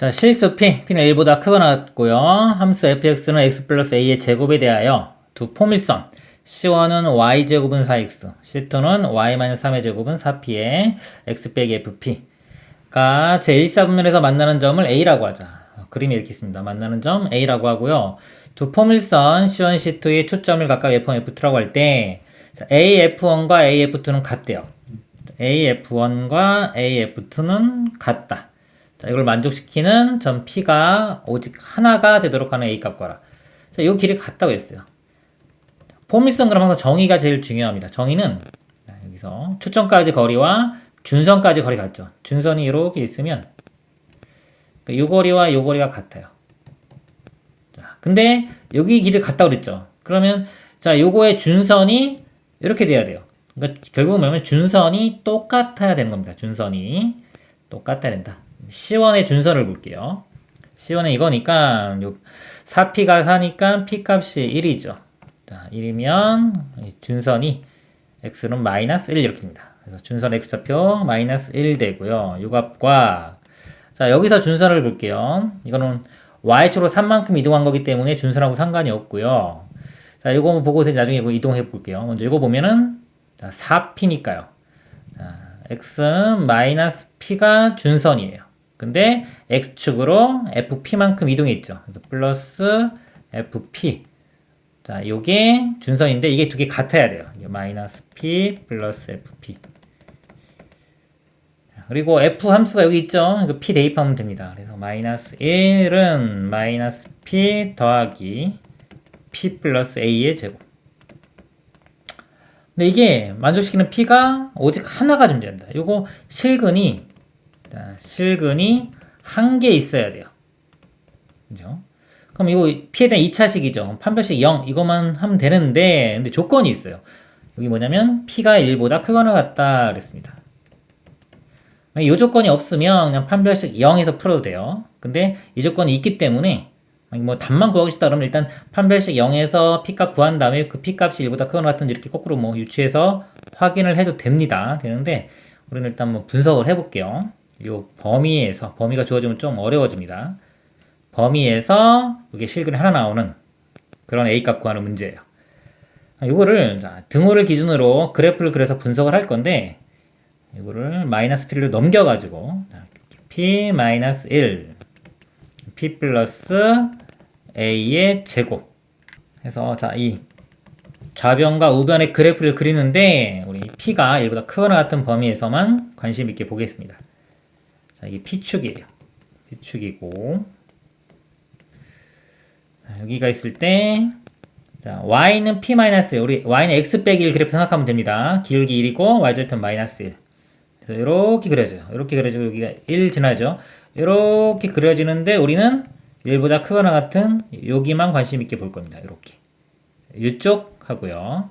자, 실수 p, p는 1보다 크거나 같고요. 함수 fx는 x 플러스 a의 제곱에 대하여 두 포밀선 c1은 y제곱은 4x, c2는 y-3의 제곱은 4p의 x 빼기 fp가 제1사분면에서 만나는 점을 a라고 하자. 그림이 이렇게 있습니다. 만나는 점 a라고 하고요. 두 포밀선 c1, c2의 초점을 각각 f1, f2라고 할 때 AF1과 AF2는 같대요. AF1과 AF2는 같다. 자, 이걸 만족시키는 점 P가 오직 하나가 되도록 하는 A 값 거라. 자, 이 길이 같다고 했어요. 포밀선 그럼 항상 정의가 제일 중요합니다. 정의는 자, 여기서 초점까지 거리와 준선까지 거리 같죠. 준선이 이렇게 있으면 그요 거리와 요 거리가 같아요. 자, 근데 여기 길이 같다고 그랬죠. 그러면 자, 요거의 준선이 이렇게 돼야 돼요. 그러니까 결국은 뭐냐면 준선이 똑같아야 되는 겁니다. 준선이 똑같아야 된다. C1의 준선을 볼게요. C1은 이거니까 4P가 4니까 P값이 1이죠. 자, 1이면 준선이 X는 마이너스 1 이렇게 입니다. 그래서 준선 X좌표 마이너스 1 되고요. 요 값과 자 여기서 준선을 볼게요. 이거는 Y축으로 3만큼 이동한 거기 때문에 준선하고 상관이 없고요. 자 이거 보고 나중에 이동해 볼게요. 먼저 이거 보면은 자, 4P니까요. 자, X는 마이너스 P가 준선이에요. 근데 x축으로 fp만큼 이동했죠. 그래서 플러스 fp. 자, 요게 준선인데 이게 두 개 같아야 돼요. 마이너스 p 플러스 fp. 그리고 f 함수가 여기 있죠. 이거 p 대입하면 됩니다. 그래서 마이너스 1은 마이너스 p 더하기 p 플러스 a의 제곱. 근데 이게 만족시키는 p가 오직 하나가 존재한다. 요거 실근이 자, 실근이 한 개 있어야 돼요. 그죠? 그럼 이거 피에 대한 2차식이죠. 판별식 0 이것만 하면 되는데 근데 조건이 있어요. 여기 뭐냐면 p가 1보다 크거나 같다 그랬습니다. 이 조건이 없으면 그냥 판별식 0에서 풀어도 돼요. 근데 이 조건이 있기 때문에 뭐 답만 구하고 싶다 그러면 일단 판별식 0에서 p값 구한 다음에 그 p값이 1보다 크거나 같은지 이렇게 거꾸로 뭐 유추해서 확인을 해도 됩니다. 되는데 우리는 일단 뭐 분석을 해볼게요. 요 범위에서 범위가 주어지면 좀 어려워집니다. 범위에서 이게 실근이 하나 나오는 그런 A 값 구하는 문제예요. 이거를 자, 등호를 기준으로 그래프를 그려서 분석을 할 건데 이거를 마이너스 P를 넘겨가지고 P 마이너스 1 P 플러스 A의 제곱 해서 자이 좌변과 우변의 그래프를 그리는데 우리 P가 1보다 크거나 같은 범위에서만 관심 있게 보겠습니다. 자, 이게 P축이에요. P축이고. 자, 여기가 있을 때, 자, Y는 P 마이너스 우리 Y는 X 빼기 1 그래프 생각하면 됩니다. 기울기 1이고, Y절편 마이너스 1. 그래서 이렇게 그려져요. 이렇게 그려지고, 여기가 1 지나죠. 이렇게 그려지는데, 우리는 1보다 크거나 같은 여기만 관심 있게 볼 겁니다. 이렇게. 이쪽 하고요.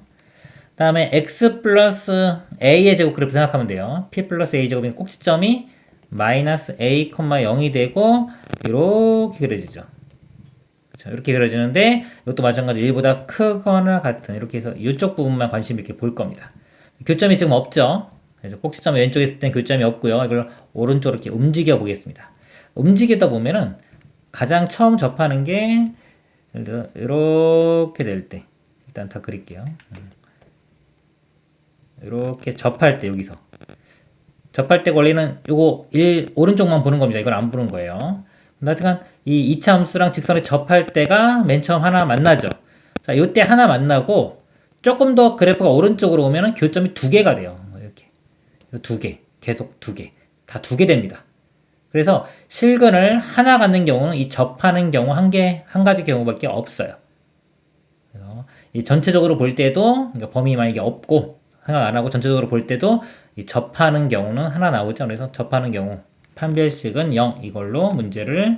다음에 x 플러스 a의 제곱 그래프 생각하면 돼요. p 플러스 a 제곱인 꼭지점이 마이너스 a, 0이 되고 이렇게 그려지죠. 그렇죠. 이렇게 그려지는데 이것도 마찬가지로 1보다 크거나 같은 이렇게 해서 이쪽 부분만 관심 있게 볼 겁니다. 교점이 지금 없죠. 그래서 꼭지점 왼쪽에 있을 땐 교점이 없고요. 이걸 오른쪽으로 이렇게 움직여 보겠습니다. 움직이다 보면은 가장 처음 접하는 게 이렇게 될 때 일단 다 그릴게요. 이렇게 접할 때 여기서 접할 때 권리는 요거 1 오른쪽만 보는 겁니다. 이걸 안 보는 거예요. 하여튼간 이 2차 함수랑 직선을 접할 때가 맨 처음 하나 만나죠. 자, 요때 하나 만나고 조금 더 그래프가 오른쪽으로 오면은 교점이 두 개가 돼요. 뭐 이렇게. 두 개. 계속 두 개. 다 두 개 됩니다. 그래서 실근을 하나 갖는 경우는 이 접하는 경우 한 개, 한 가지 경우밖에 없어요. 그래서 이 전체적으로 볼 때도 그러니까 범위 만약에 없고 생각 안 하고 전체적으로 볼 때도 이 접하는 경우는 하나 나오죠. 그래서 접하는 경우 판별식은 0 이걸로 문제를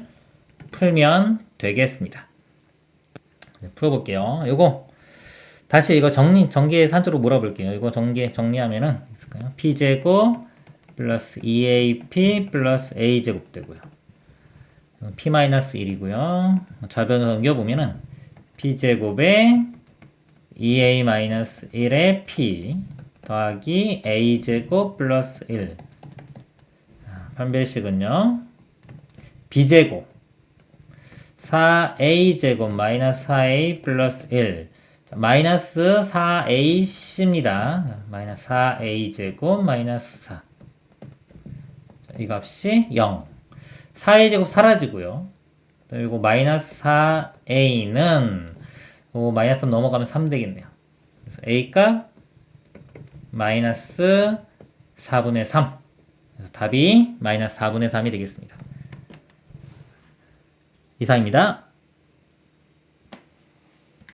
풀면 되겠습니다. 풀어볼게요. 이거 다시 이거 정리 전개 산조로 몰아볼게요. 이거 전개 정리하면은 있을까요? p 제곱 플러스 2ap 플러스 a 제곱 되고요. p 마이너스 1이고요. 좌변을 넘겨 보면은 p 제곱에 2a 마이너스 1의 p 더하기 a제곱 플러스 1 판별식은요. b제곱. 4a제곱 마이너스 4a 플러스 1 자, 마이너스 4ac입니다. 마이너스 4a제곱 마이너스 4 자, 이 값이 0 4a제곱 사라지고요. 그리고 마이너스 4a는 요 마이너스 3 넘어가면 3 되겠네요. 그래서 a값 마이너스 4분의 3 그래서 답이 마이너스 4분의 3이 되겠습니다. 이상입니다.